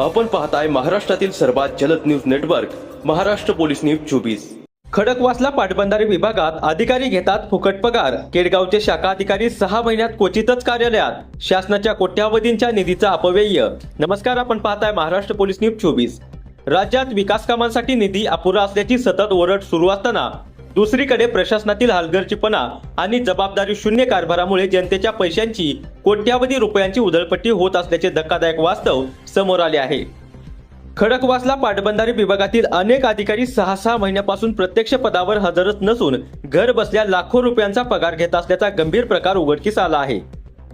आपण पाहताय महाराष्ट्रातील सर्वात जलद news network Maharashtra police news चोवीस. खडकवासला पाटबंधारे विभागात अधिकारी घेतात फुकट पगार. केडगावचे शाखा अधिकारी सहा महिन्यात क्वचितच कार्यालयात. शासनाच्या कोट्यावधींच्या निधीचा अपव्यय. नमस्कार आपण पाहताय महाराष्ट्र पोलीस न्यूज चोवीस. राज्यात विकास कामांसाठी निधी अपुरा असल्याची सतत ओरड सुरू असताना दुसरीकडे प्रशासनातील हलगर्जीपणा आणि जबाबदारी शून्य कारभारामुळे जनतेच्या पैशांची कोट्यावधी रुपयांची उधळपट्टी होत असल्याचे धक्कादायक वास्तव समोर आले आहे. खडकवासला पाटबंधारे विभागातील अनेक अधिकारी सहा सहा महिन्यापासून प्रत्यक्ष पदावर हजरच नसून घर बसल्या लाखो रुपयांचा पगार घेत असल्याचा गंभीर प्रकार उघडकीस आला आहे.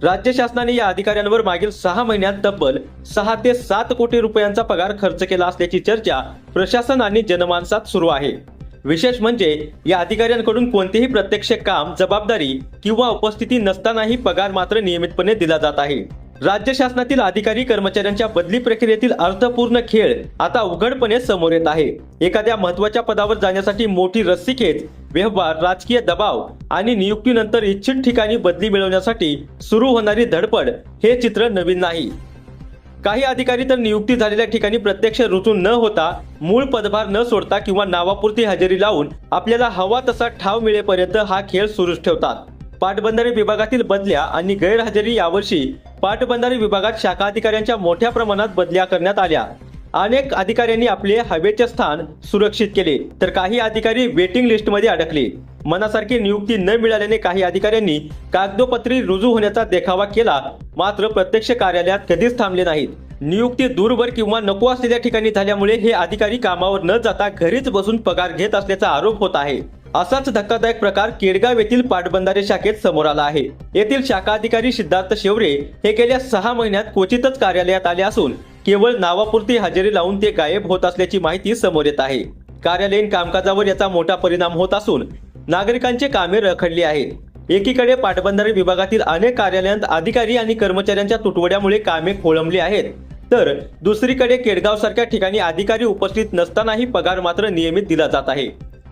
राज्य शासनाने या अधिकाऱ्यांवर मागील सहा महिन्यात तब्बल सहा ते सात कोटी रुपयांचा पगार खर्च केला असल्याची चर्चा प्रशासन आणि जनमानसात सुरू आहे. विशेष म्हणजे या अधिकाऱ्यांकडून कोणतेही प्रत्यक्ष काम जबाबदारी किंवा उपस्थिती नसतानाही पगार मात्र नियमितपणे दिला जात आहे. राज्य शासनातील अधिकारी कर्मचाऱ्यांच्या बदली प्रक्रियेतील अर्थपूर्ण खेळ आता उघडपणे समोर येत आहे. एखाद्या महत्त्वाच्या पदावर जाण्यासाठी मोठी रस्सीखेच व्यवहार राजकीय दबाव आणि नियुक्तीनंतर इच्छित ठिकाणी बदली मिळवण्यासाठी सुरू होणारी धडपड हे चित्र नवीन नाही. काही अधिकारी तर नियुक्ती झालेल्या ठिकाणी प्रत्यक्ष रुजू न होता मूळ पदभार न सोडता किंवा नावापुरती हजेरी लावून आपल्याला हवा तसा ठाव मिळेपर्यंत हा खेळ सुरूच ठेवतात. पाटबंधारे विभागातील बदल्या आणि गैरहजेरी यावर्षी पाटबंधारे विभागात शाखा अधिकाऱ्यांच्या मोठ्या प्रमाणात बदल्या करण्यात आल्या. अनेक अधिकाऱ्यांनी आपले हवेचे स्थान सुरक्षित केले तर काही अधिकारी वेटिंग लिस्टमध्ये अडकले. मनासारखी नियुक्ती न मिळाल्याने काही अधिकाऱ्यांनी कागदोपत्री रुजू होण्याचा देखावा केला. मात्र प्रत्यक्ष कार्यालयात कधीच थांबले नाहीत. नियुक्ती दूरवर किंवा नको असलेल्या ठिकाणी झाल्यामुळे हे अधिकारी कामावर न जाता घरीच बसून पगार घेत असल्याचा आरोप होत आहे. असाच धक्कादायक प्रकार केडगाव येथील पाटबंधारे शाखेत समोर आला आहे. येथील शाखा अधिकारी सिद्धार्थ शेवरे हे गेल्या सहा महिन्यात क्वचितच कार्यालयात आले असून केवळ नावापुरती हजेरी लावून ते गायब होत असल्याची माहिती समोर येत आहे. कार्यालयीन कामकाजावर याचा मोठा परिणाम होत असून नागरिकांचे कामे रखडली आहेत. एकीकडे पाटबंधारे विभागातील अनेक कार्यालयांत अधिकारी आणि कर्मचाऱ्यांच्या तुटवड्यामुळे कामे खोळंबली आहेत. तर दुसरीकडे केडगाव सारख्या ठिकाणी अधिकारी उपस्थित नसतानाही पगार मात्र नियमित दिला जात आहे.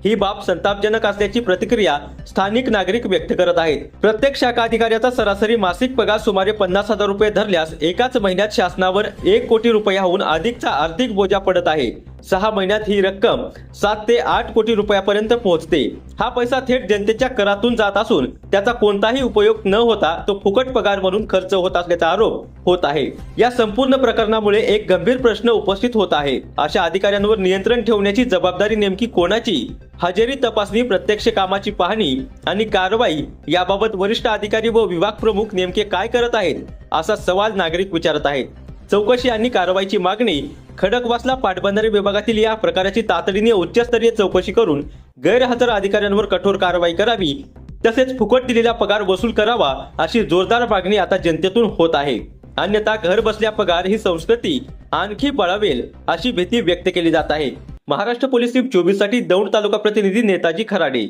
ही बाब संतापजनक असल्याची प्रतिक्रिया स्थानिक नागरिक व्यक्त करत आहेत. प्रत्येक शाखा अधिकाऱ्याचा सरासरी मासिक पगार सुमारे पन्नास हजार रुपये धरल्यास एकाच महिन्यात शासनावर एक कोटी रुपयाहून अधिकचा आर्थिक बोजा पडत आहे. सहा महिन्यात ही रक्कम सात ते आठ कोटी रुपयापर्यंत पोहोचते. हा पैसा थेट जनतेच्या करातून जात असून त्याचा कोणताही उपयोग न होता तो फुकट पगार म्हणून खर्च होत असल्याचा आरोप होत आहे. या संपूर्ण प्रकरणामुळे एक गंभीर प्रश्न उपस्थित होत आहे. अशा अधिकाऱ्यांवर नियंत्रण ठेवण्याची जबाबदारी नेमकी कोणाची? हजेरी तपासणी प्रत्यक्ष कामाची पाहणी आणि कारवाई याबाबत वरिष्ठ अधिकारी व विभाग प्रमुख नेमके काय करत आहेत? असा सवाल नागरिक विचारत आहेत. चौकशी आणि कारवाईची मागणी खडकवासला पाटबंधारे विभागातील या प्रकाराची तातडीने उच्चस्तरीय चौकशी करून गैरहजर अधिकाऱ्यांवर कठोर कारवाई करावी तसेच फुकट दिलेला पगार वसूल करावा अशी जोरदार मागणी आता जनतेतून होत आहे. अन्यथा घर बसल्या पगार ही संस्कृती आणखी बळावेल अशी भीती व्यक्त केली जात आहे. महाराष्ट्र पोलीस चोवीससाठी दौंड तालुका प्रतिनिधी नेताजी खराडे